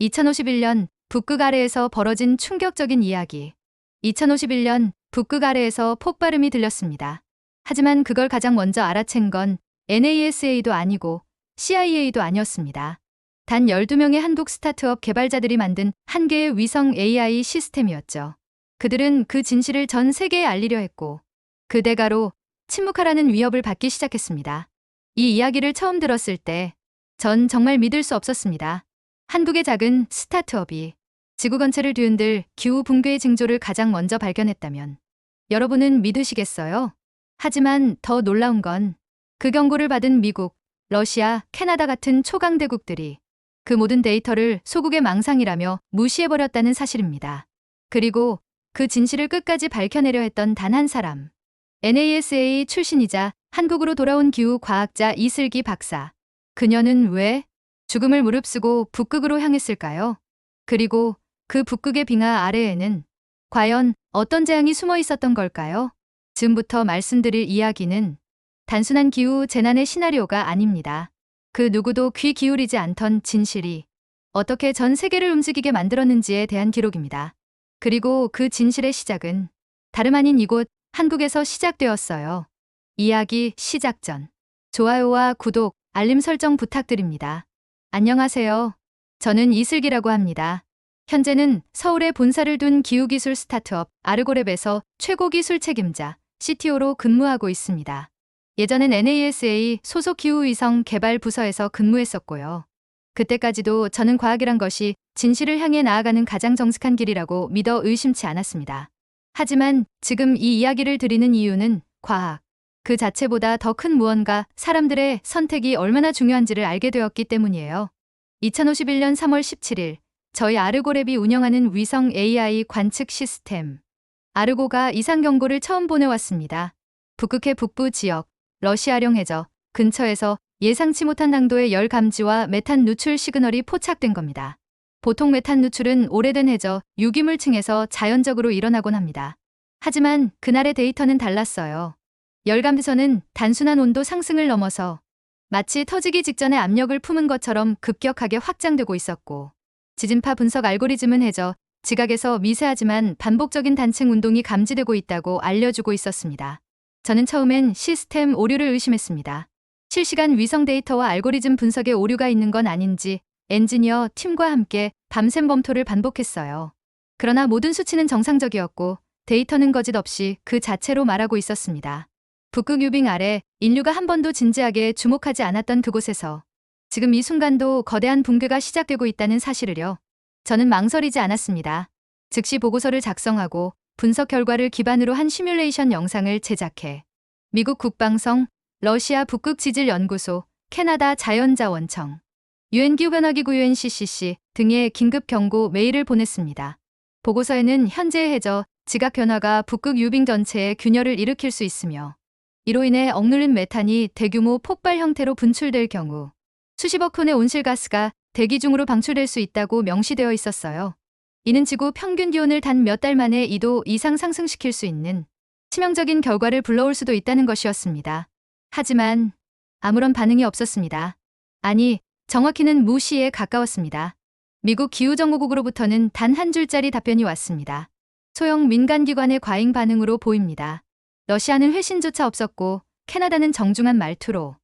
2051년 북극 아래에서 벌어진 충격적인 이야기. 2051년 북극 아래에서 폭발음이 들렸습니다. 하지만 그걸 가장 먼저 알아챈 건 NASA도 아니고 CIA도 아니었습니다. 단 12명의 한국 스타트업 개발자들이 만든 한 개의 위성 AI 시스템이었죠. 그들은 그 진실을 전 세계에 알리려 했고 그 대가로 침묵하라는 위협을 받기 시작했습니다. 이 이야기를 처음 들었을 때 전 정말 믿을 수 없었습니다. 한국의 작은 스타트업이 지구 전체를 뒤흔들 기후 붕괴의 징조를 가장 먼저 발견했다면 여러분은 믿으시겠어요? 하지만 더 놀라운 건 그 경고를 받은 미국, 러시아, 캐나다 같은 초강대국들이 그 모든 데이터를 소국의 망상이라며 무시해버렸다는 사실입니다. 그리고 그 진실을 끝까지 밝혀내려 했던 단 한 사람. NASA 출신이자 한국으로 돌아온 기후 과학자 이슬기 박사. 그녀는 왜 죽음을 무릅쓰고 북극으로 향했을까요? 그리고 그 북극의 빙하 아래에는 과연 어떤 재앙이 숨어 있었던 걸까요? 지금부터 말씀드릴 이야기는 단순한 기후 재난의 시나리오가 아닙니다. 그 누구도 귀 기울이지 않던 진실이 어떻게 전 세계를 움직이게 만들었는지에 대한 기록입니다. 그리고 그 진실의 시작은 다름 아닌 이곳 한국에서 시작되었어요. 이야기 시작 전 좋아요와 구독, 알림 설정 부탁드립니다. 안녕하세요. 저는 이슬기라고 합니다. 현재는 서울에 본사를 둔 기후기술 스타트업 아르고랩에서 최고 기술 책임자 CTO로 근무하고 있습니다. 예전엔 NASA 소속 기후위성 개발 부서에서 근무했었고요. 그때까지도 저는 과학이란 것이 진실을 향해 나아가는 가장 정직한 길이라고 믿어 의심치 않았습니다. 하지만 지금 이 이야기를 드리는 이유는 과학, 그 자체보다 더 큰 무언가 사람들의 선택이 얼마나 중요한지를 알게 되었기 때문이에요. 2051년 3월 17일 저희 아르고랩이 운영하는 위성 AI 관측 시스템 아르고가 이상 경고를 처음 보내왔습니다. 북극해 북부 지역 러시아령 해저 근처에서 예상치 못한 강도의 열 감지와 메탄 누출 시그널이 포착된 겁니다. 보통 메탄 누출은 오래된 해저 유기물층에서 자연적으로 일어나곤 합니다. 하지만 그날의 데이터는 달랐어요. 열감지선은 단순한 온도 상승을 넘어서 마치 터지기 직전에 압력을 품은 것처럼 급격하게 확장되고 있었고 지진파 분석 알고리즘은 해저 지각에서 미세하지만 반복적인 단층 운동이 감지되고 있다고 알려주고 있었습니다. 저는 처음엔 시스템 오류를 의심했습니다. 실시간 위성 데이터와 알고리즘 분석에 오류가 있는 건 아닌지 엔지니어 팀과 함께 밤샘 검토를 반복했어요. 그러나 모든 수치는 정상적이었고 데이터는 거짓 없이 그 자체로 말하고 있었습니다. 북극 유빙 아래 인류가 한 번도 진지하게 주목하지 않았던 그곳에서 지금 이 순간도 거대한 붕괴가 시작되고 있다는 사실을요. 저는 망설이지 않았습니다. 즉시 보고서를 작성하고 분석 결과를 기반으로 한 시뮬레이션 영상을 제작해 미국 국방성, 러시아 북극지질연구소, 캐나다 자연자원청, 유엔 기후변화기구 UNCCC 등의 긴급 경고 메일을 보냈습니다. 보고서에는 현재의 해저, 지각 변화가 북극 유빙 전체에 균열을 일으킬 수 있으며 이로 인해 억눌린 메탄이 대규모 폭발 형태로 분출될 경우 수십억 톤의 온실가스가 대기 중으로 방출될 수 있다고 명시되어 있었어요. 이는 지구 평균 기온을 단 몇 달 만에 2도 이상 상승시킬 수 있는 치명적인 결과를 불러올 수도 있다는 것이었습니다. 하지만 아무런 반응이 없었습니다. 아니, 정확히는 무시에 가까웠습니다. 미국 기후정보국으로부터는 단 한 줄짜리 답변이 왔습니다. 소형 민간기관의 과잉 반응으로 보입니다. 러시아는 회신조차 없었고 캐나다는 정중한 말투로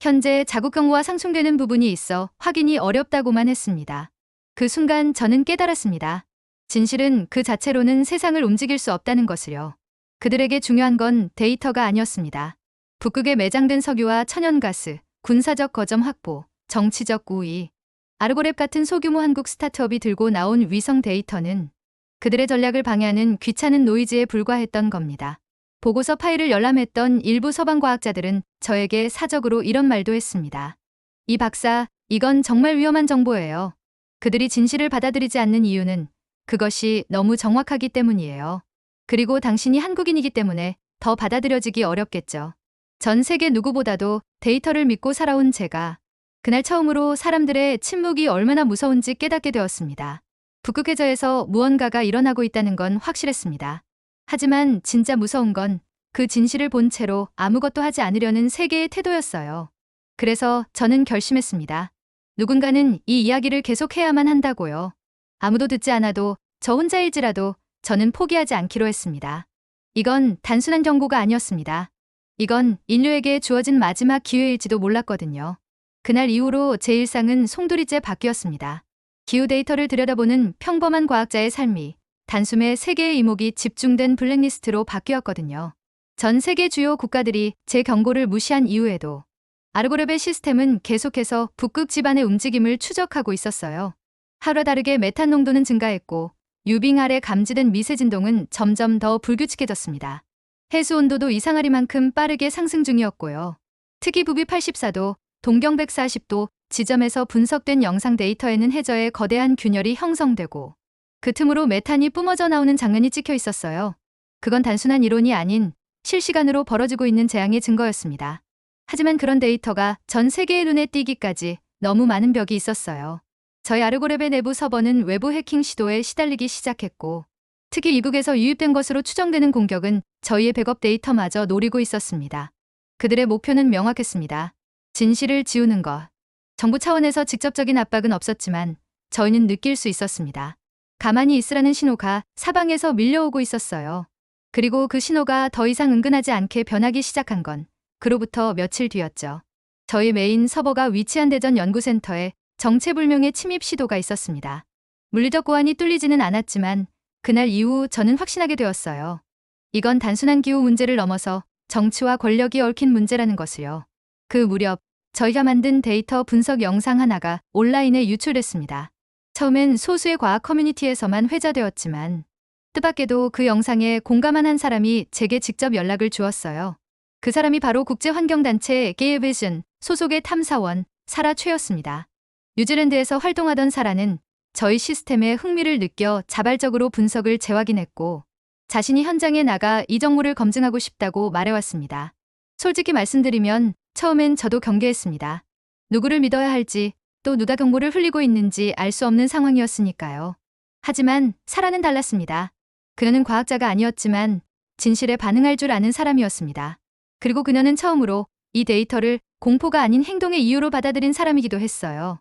현재 자국 경고와 상충되는 부분이 있어 확인이 어렵다고만 했습니다. 그 순간 저는 깨달았습니다. 진실은 그 자체로는 세상을 움직일 수 없다는 것을요. 그들에게 중요한 건 데이터가 아니었습니다. 북극에 매장된 석유와 천연가스, 군사적 거점 확보, 정치적 우위, 아르고랩 같은 소규모 한국 스타트업이 들고 나온 위성 데이터는 그들의 전략을 방해하는 귀찮은 노이즈에 불과했던 겁니다. 보고서 파일을 열람했던 일부 서방 과학자들은 저에게 사적으로 이런 말도 했습니다. 이 박사, 이건 정말 위험한 정보예요. 그들이 진실을 받아들이지 않는 이유는 그것이 너무 정확하기 때문이에요. 그리고 당신이 한국인이기 때문에 더 받아들여지기 어렵겠죠. 전 세계 누구보다도 데이터를 믿고 살아온 제가 그날 처음으로 사람들의 침묵이 얼마나 무서운지 깨닫게 되었습니다. 북극 해저에서 무언가가 일어나고 있다는 건 확실했습니다. 하지만 진짜 무서운 건 그 진실을 본 채로 아무것도 하지 않으려는 세계의 태도였어요. 그래서 저는 결심했습니다. 누군가는 이 이야기를 계속해야만 한다고요. 아무도 듣지 않아도 저 혼자일지라도 저는 포기하지 않기로 했습니다. 이건 단순한 경고가 아니었습니다. 이건 인류에게 주어진 마지막 기회일지도 몰랐거든요. 그날 이후로 제 일상은 송두리째 바뀌었습니다. 기후 데이터를 들여다보는 평범한 과학자의 삶이 단숨에 세계의 이목이 집중된 블랙리스트로 바뀌었거든요. 전 세계 주요 국가들이 제 경고를 무시한 이후에도 아르고랩의 시스템은 계속해서 북극 지반의 움직임을 추적하고 있었어요. 하루와 다르게 메탄 농도는 증가했고 유빙 아래 감지된 미세 진동은 점점 더 불규칙해졌습니다. 해수 온도도 이상하리만큼 빠르게 상승 중이었고요. 특히 북위 84도, 동경 140도 지점에서 분석된 영상 데이터에는 해저에 거대한 균열이 형성되고 그 틈으로 메탄이 뿜어져 나오는 장면이 찍혀 있었어요. 그건 단순한 이론이 아닌 실시간으로 벌어지고 있는 재앙의 증거였습니다. 하지만 그런 데이터가 전 세계의 눈에 띄기까지 너무 많은 벽이 있었어요. 저희 아르고랩의 내부 서버는 외부 해킹 시도에 시달리기 시작했고 특히 이국에서 유입된 것으로 추정되는 공격은 저희의 백업 데이터마저 노리고 있었습니다. 그들의 목표는 명확했습니다. 진실을 지우는 것. 정부 차원에서 직접적인 압박은 없었지만 저희는 느낄 수 있었습니다. 가만히 있으라는 신호가 사방에서 밀려오고 있었어요. 그리고 그 신호가 더 이상 은근하지 않게 변하기 시작한 건 그로부터 며칠 뒤였죠. 저희 메인 서버가 위치한 대전 연구센터에 정체불명의 침입 시도가 있었습니다. 물리적 고환이 뚫리지는 않았지만 그날 이후 저는 확신하게 되었어요. 이건 단순한 기후 문제를 넘어서 정치와 권력이 얽힌 문제라는 것을요. 그 무렵 저희가 만든 데이터 분석 영상 하나가 온라인에 유출됐습니다. 처음엔 소수의 과학 커뮤니티에서만 회자되었지만 뜻밖에도 그 영상에 공감한 한 사람이 제게 직접 연락을 주었어요. 그 사람이 바로 국제환경단체 게이비전 소속의 탐사원 사라 최였습니다. 뉴질랜드에서 활동하던 사라는 저희 시스템에 흥미를 느껴 자발적으로 분석을 재확인했고 자신이 현장에 나가 이 정보를 검증하고 싶다고 말해왔습니다. 솔직히 말씀드리면 처음엔 저도 경계했습니다. 누구를 믿어야 할지 또 누가 경고를 흘리고 있는지 알 수 없는 상황이었으니까요. 하지만 사라는 달랐습니다. 그녀는 과학자가 아니었지만 진실에 반응할 줄 아는 사람이었습니다. 그리고 그녀는 처음으로 이 데이터를 공포가 아닌 행동의 이유로 받아들인 사람이기도 했어요.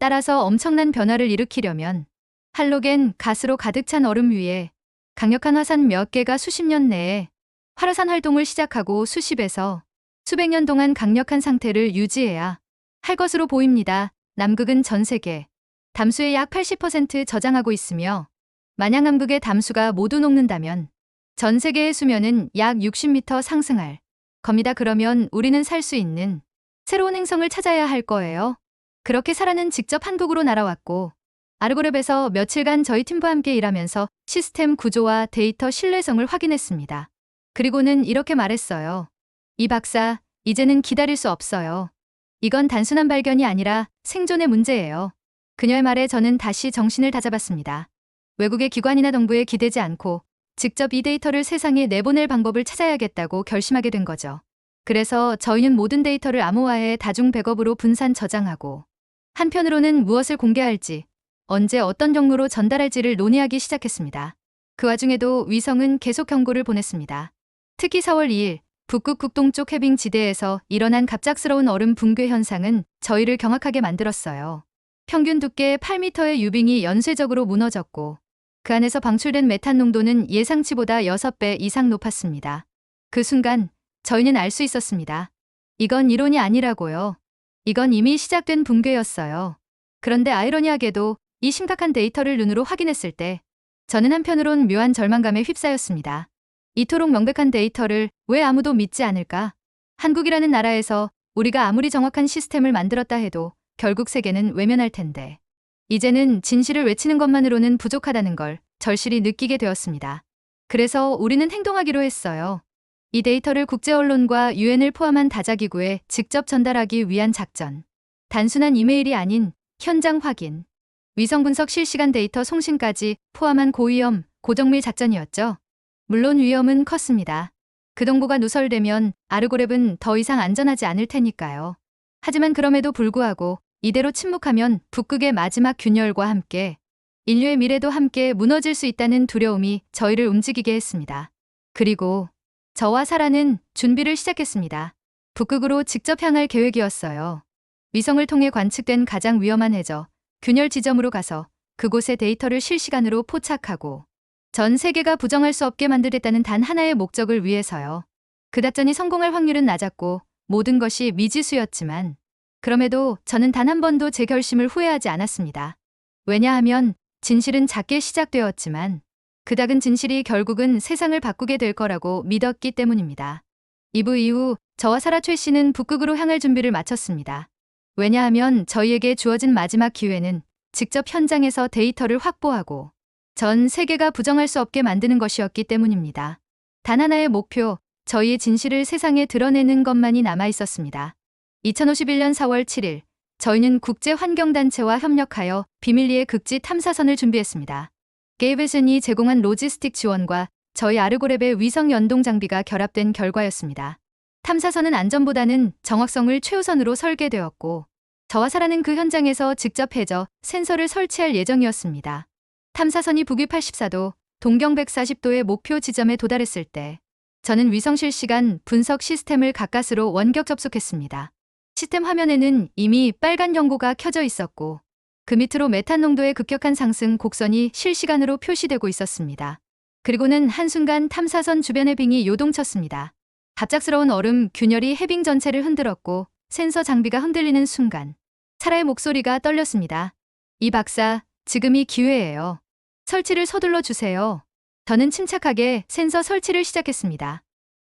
따라서 엄청난 변화를 일으키려면 할로겐 가스로 가득 찬 얼음 위에 강력한 화산 몇 개가 수십 년 내에 활화산 활동을 시작하고 수십에서 수백 년 동안 강력한 상태를 유지해야 할 것으로 보입니다. 남극은 전 세계 담수의 약 80% 저장하고 있으며 만약 남극의 담수가 모두 녹는다면 전 세계의 수면은 약 60m 상승할 겁니다. 그러면 우리는 살 수 있는 새로운 행성을 찾아야 할 거예요. 그렇게 사라는 직접 한국으로 날아왔고 아르고랩에서 며칠간 저희 팀과 함께 일하면서 시스템 구조와 데이터 신뢰성을 확인했습니다. 그리고는 이렇게 말했어요. 이 박사, 이제는 기다릴 수 없어요. 이건 단순한 발견이 아니라 생존의 문제예요. 그녀의 말에 저는 다시 정신을 다잡았습니다. 외국의 기관이나 정부에 기대지 않고 직접 이 데이터를 세상에 내보낼 방법을 찾아야겠다고 결심하게 된 거죠. 그래서 저희는 모든 데이터를 암호화해 다중 백업으로 분산 저장하고 한편으로는 무엇을 공개할지 언제 어떤 경로로 전달할지를 논의하기 시작했습니다. 그 와중에도 위성은 계속 경고를 보냈습니다. 특히 4월 2일 북극 북동쪽 해빙 지대에서 일어난 갑작스러운 얼음 붕괴 현상은 저희를 경악하게 만들었어요. 평균 두께 8m의 유빙이 연쇄적으로 무너졌고 그 안에서 방출된 메탄 농도는 예상치보다 6배 이상 높았습니다. 그 순간 저희는 알 수 있었습니다. 이건 이론이 아니라고요. 이건 이미 시작된 붕괴였어요. 그런데 아이러니하게도 이 심각한 데이터를 눈으로 확인했을 때 저는 한편으론 묘한 절망감에 휩싸였습니다. 이토록 명백한 데이터를 왜 아무도 믿지 않을까? 한국이라는 나라에서 우리가 아무리 정확한 시스템을 만들었다 해도 결국 세계는 외면할 텐데. 이제는 진실을 외치는 것만으로는 부족하다는 걸 절실히 느끼게 되었습니다. 그래서 우리는 행동하기로 했어요. 이 데이터를 국제 언론과 유엔을 포함한 다자기구에 직접 전달하기 위한 작전. 단순한 이메일이 아닌 현장 확인, 위성 분석 실시간 데이터 송신까지 포함한 고위험, 고정밀 작전이었죠. 물론 위험은 컸습니다. 그 동고가 누설되면 아르고랩은 더 이상 안전하지 않을 테니까요. 하지만 그럼에도 불구하고 이대로 침묵하면 북극의 마지막 균열과 함께 인류의 미래도 함께 무너질 수 있다는 두려움이 저희를 움직이게 했습니다. 그리고 저와 사라는 준비를 시작했습니다. 북극으로 직접 향할 계획이었어요. 위성을 통해 관측된 가장 위험한 해저, 균열 지점으로 가서 그곳의 데이터를 실시간으로 포착하고 전 세계가 부정할 수 없게 만들겠다는 단 하나의 목적을 위해서요. 그 작전이 성공할 확률은 낮았고 모든 것이 미지수였지만 그럼에도 저는 단 한 번도 제 결심을 후회하지 않았습니다. 왜냐하면 진실은 작게 시작되었지만 그 작은 진실이 결국은 세상을 바꾸게 될 거라고 믿었기 때문입니다. 2부 이후 저와 사라 최 씨는 북극으로 향할 준비를 마쳤습니다. 왜냐하면 저희에게 주어진 마지막 기회는 직접 현장에서 데이터를 확보하고 전 세계가 부정할 수 없게 만드는 것이었기 때문입니다. 단 하나의 목표, 저희의 진실을 세상에 드러내는 것만이 남아 있었습니다. 2051년 4월 7일, 저희는 국제환경단체와 협력하여 비밀리에 극지 탐사선을 준비했습니다. 게이베슨이 제공한 로지스틱 지원과 저희 아르고랩의 위성 연동 장비가 결합된 결과였습니다. 탐사선은 안전보다는 정확성을 최우선으로 설계되었고, 저와 사라는 그 현장에서 직접 해저 센서를 설치할 예정이었습니다. 탐사선이 북위 84도, 동경 140도의 목표 지점에 도달했을 때, 저는 위성 실시간 분석 시스템을 가까스로 원격 접속했습니다. 시스템 화면에는 이미 빨간 경고가 켜져 있었고, 그 밑으로 메탄 농도의 급격한 상승 곡선이 실시간으로 표시되고 있었습니다. 그리고는 한순간 탐사선 주변의 빙이 요동쳤습니다. 갑작스러운 얼음 균열이 해빙 전체를 흔들었고 센서 장비가 흔들리는 순간 사라의 목소리가 떨렸습니다. 이 박사, 지금이 기회예요. 설치를 서둘러 주세요. 저는 침착하게 센서 설치를 시작했습니다.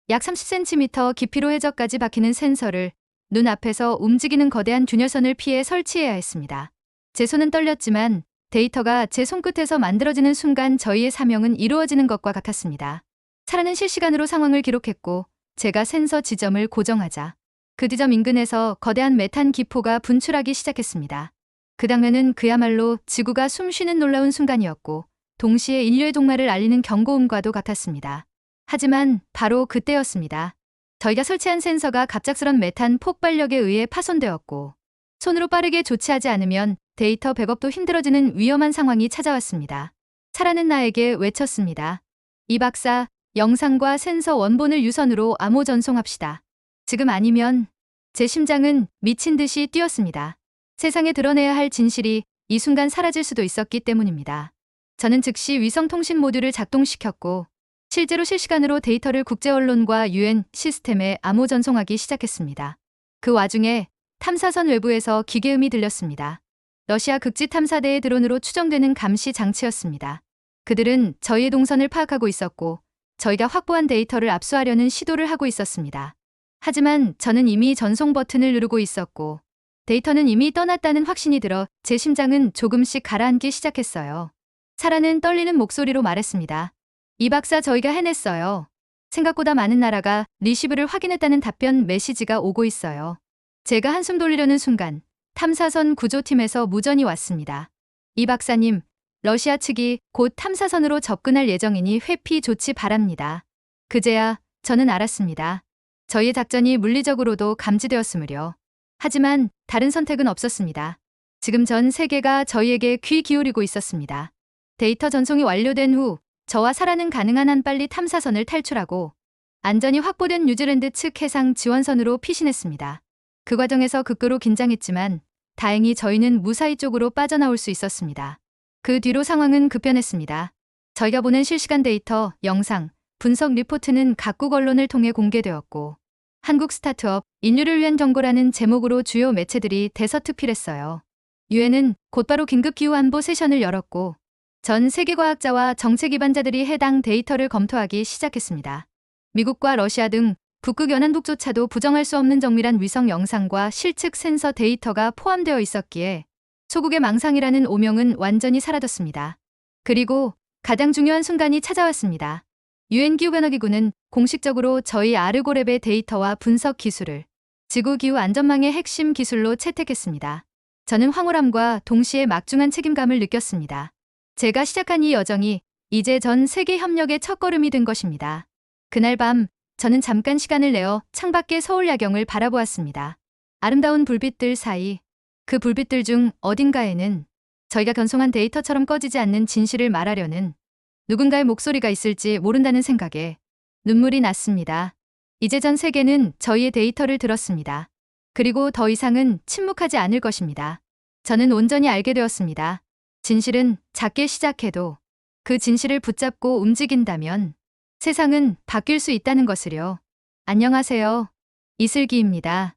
약 30cm 깊이로 해저까지 박히는 센서를 눈앞에서 움직이는 거대한 균열선을 피해 설치해야 했습니다. 제 손은 떨렸지만 데이터가 제 손끝에서 만들어지는 순간 저희의 사명은 이루어지는 것과 같았습니다. 사라는 실시간으로 상황을 기록했고 제가 센서 지점을 고정하자 그 지점 인근에서 거대한 메탄 기포가 분출하기 시작했습니다. 그 장면은 그야말로 지구가 숨쉬는 놀라운 순간이었고 동시에 인류의 종말을 알리는 경고음과도 같았습니다. 하지만 바로 그때였습니다. 저희가 설치한 센서가 갑작스런 메탄 폭발력에 의해 파손되었고 손으로 빠르게 조치하지 않으면 데이터 백업도 힘들어지는 위험한 상황이 찾아왔습니다. 차라는 나에게 외쳤습니다. 이 박사, 영상과 센서 원본을 유선으로 암호 전송합시다. 지금 아니면 제 심장은 미친 듯이 뛰었습니다. 세상에 드러내야 할 진실이 이 순간 사라질 수도 있었기 때문입니다. 저는 즉시 위성 통신 모듈을 작동시켰고 실제로 실시간으로 데이터를 국제 언론과 유엔 시스템에 암호 전송하기 시작했습니다. 그 와중에 탐사선 외부에서 기계음이 들렸습니다. 러시아 극지 탐사대의 드론으로 추정되는 감시 장치였습니다. 그들은 저희의 동선을 파악하고 있었고 저희가 확보한 데이터를 압수하려는 시도를 하고 있었습니다. 하지만 저는 이미 전송 버튼을 누르고 있었고 데이터는 이미 떠났다는 확신이 들어 제 심장은 조금씩 가라앉기 시작했어요. 사라는 떨리는 목소리로 말했습니다. 이 박사 저희가 해냈어요. 생각보다 많은 나라가 리시브를 확인했다는 답변 메시지가 오고 있어요. 제가 한숨 돌리려는 순간 탐사선 구조팀에서 무전이 왔습니다. 이 박사님, 러시아 측이 곧 탐사선으로 접근할 예정이니 회피 조치 바랍니다. 그제야 저는 알았습니다. 저희의 작전이 물리적으로도 감지되었으므려. 하지만 다른 선택은 없었습니다. 지금 전 세계가 저희에게 귀 기울이고 있었습니다. 데이터 전송이 완료된 후 저와 사라는 가능한 한 빨리 탐사선을 탈출하고 안전이 확보된 뉴질랜드 측 해상 지원선으로 피신했습니다. 그 과정에서 극도로 긴장했지만 다행히 저희는 무사히 쪽으로 빠져나올 수 있었습니다. 그 뒤로 상황은 급변했습니다. 저희가 보낸 실시간 데이터, 영상, 분석 리포트는 각국 언론을 통해 공개되었고 한국 스타트업 인류를 위한 정보라는 제목으로 주요 매체들이 대서특필했어요. 유엔은 곧바로 긴급기후 안보 세션을 열었고 전 세계 과학자와 정책 기반자들이 해당 데이터를 검토하기 시작했습니다. 미국과 러시아 등 북극 연안국조차도 부정할 수 없는 정밀한 위성 영상과 실측 센서 데이터가 포함되어 있었기에 소국의 망상이라는 오명은 완전히 사라졌습니다. 그리고 가장 중요한 순간이 찾아왔습니다. 유엔 기후 변화기구는 공식적으로 저희 아르고랩의 데이터와 분석 기술을 지구기후 안전망의 핵심 기술로 채택했습니다. 저는 황홀함과 동시에 막중한 책임감을 느꼈습니다. 제가 시작한 이 여정이 이제 전 세계 협력의 첫걸음이 된 것입니다. 그날 밤 저는 잠깐 시간을 내어 창밖의 서울 야경을 바라보았습니다. 아름다운 불빛들 사이 그 불빛들 중 어딘가에는 저희가 견송한 데이터처럼 꺼지지 않는 진실을 말하려는 누군가의 목소리가 있을지 모른다는 생각에 눈물이 났습니다. 이제 전 세계는 저희의 데이터를 들었습니다. 그리고 더 이상은 침묵하지 않을 것입니다. 저는 온전히 알게 되었습니다. 진실은 작게 시작해도 그 진실을 붙잡고 움직인다면 세상은 바뀔 수 있다는 것을요. 안녕하세요. 이슬기입니다.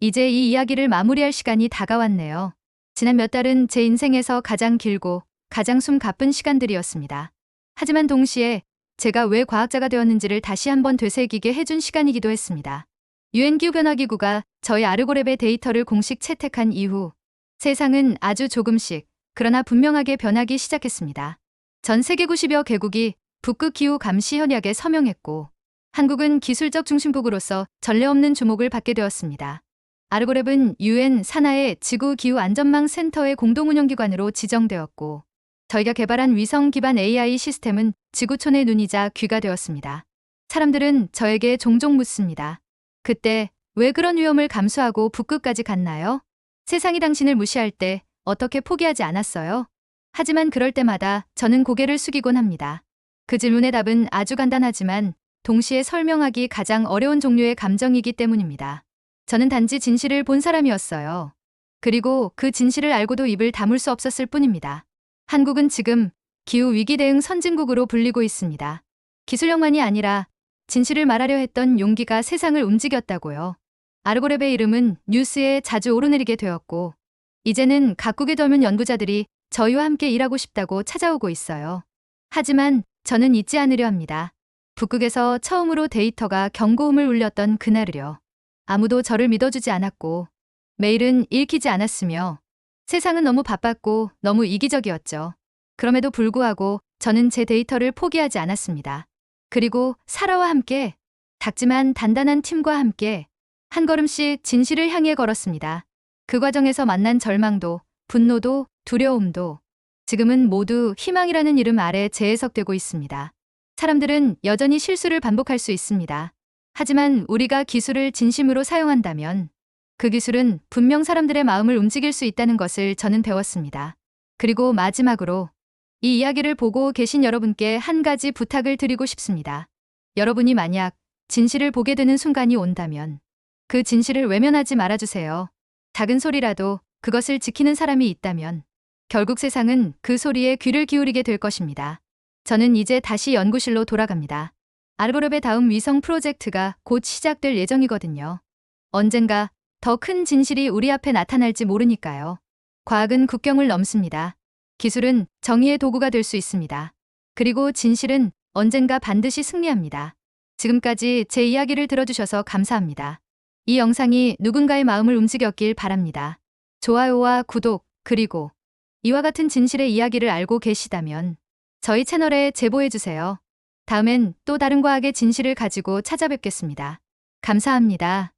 이제 이 이야기를 마무리할 시간이 다가왔네요. 지난 몇 달은 제 인생에서 가장 길고 가장 숨 가쁜 시간들이었습니다. 하지만 동시에 제가 왜 과학자가 되었는지를 다시 한번 되새기게 해준 시간이기도 했습니다. 유엔 기후변화기구가 저희 아르고랩의 데이터를 공식 채택한 이후 세상은 아주 조금씩 그러나 분명하게 변하기 시작했습니다. 전 세계 90여 개국이 북극 기후 감시 협약에 서명했고 한국은 기술적 중심국으로서 전례 없는 주목을 받게 되었습니다. 아르고랩은 유엔 산하의 지구 기후 안전망 센터의 공동 운영 기관으로 지정되었고 저희가 개발한 위성 기반 AI 시스템은 지구촌의 눈이자 귀가 되었습니다. 사람들은 저에게 종종 묻습니다. 그때 왜 그런 위험을 감수하고 북극까지 갔나요? 세상이 당신을 무시할 때 어떻게 포기하지 않았어요? 하지만 그럴 때마다 저는 고개를 숙이곤 합니다. 그 질문의 답은 아주 간단하지만 동시에 설명하기 가장 어려운 종류의 감정이기 때문입니다. 저는 단지 진실을 본 사람이었어요. 그리고 그 진실을 알고도 입을 다물 수 없었을 뿐입니다. 한국은 지금 기후 위기 대응 선진국으로 불리고 있습니다. 기술력만이 아니라 진실을 말하려 했던 용기가 세상을 움직였다고요. 아르고랩의 이름은 뉴스에 자주 오르내리게 되었고 이제는 각국의 젊은 연구자들이 저희와 함께 일하고 싶다고 찾아오고 있어요. 하지만 저는 잊지 않으려 합니다. 북극에서 처음으로 데이터가 경고음을 울렸던 그날을요. 아무도 저를 믿어주지 않았고 메일은 읽히지 않았으며 세상은 너무 바빴고 너무 이기적이었죠. 그럼에도 불구하고 저는 제 데이터를 포기하지 않았습니다. 그리고 사라와 함께 작지만 단단한 팀과 함께 한 걸음씩 진실을 향해 걸었습니다. 그 과정에서 만난 절망도 분노도 두려움도 지금은 모두 희망이라는 이름 아래 재해석되고 있습니다. 사람들은 여전히 실수를 반복할 수 있습니다. 하지만 우리가 기술을 진심으로 사용한다면 그 기술은 분명 사람들의 마음을 움직일 수 있다는 것을 저는 배웠습니다. 그리고 마지막으로 이 이야기를 보고 계신 여러분께 한 가지 부탁을 드리고 싶습니다. 여러분이 만약 진실을 보게 되는 순간이 온다면 그 진실을 외면하지 말아주세요. 작은 소리라도 그것을 지키는 사람이 있다면 결국 세상은 그 소리에 귀를 기울이게 될 것입니다. 저는 이제 다시 연구실로 돌아갑니다. 아르고랩의 다음 위성 프로젝트가 곧 시작될 예정이거든요. 언젠가 더 큰 진실이 우리 앞에 나타날지 모르니까요. 과학은 국경을 넘습니다. 기술은 정의의 도구가 될 수 있습니다. 그리고 진실은 언젠가 반드시 승리합니다. 지금까지 제 이야기를 들어주셔서 감사합니다. 이 영상이 누군가의 마음을 움직였길 바랍니다. 좋아요와 구독, 그리고 이와 같은 진실의 이야기를 알고 계시다면 저희 채널에 제보해주세요. 다음엔 또 다른 과학의 진실을 가지고 찾아뵙겠습니다. 감사합니다.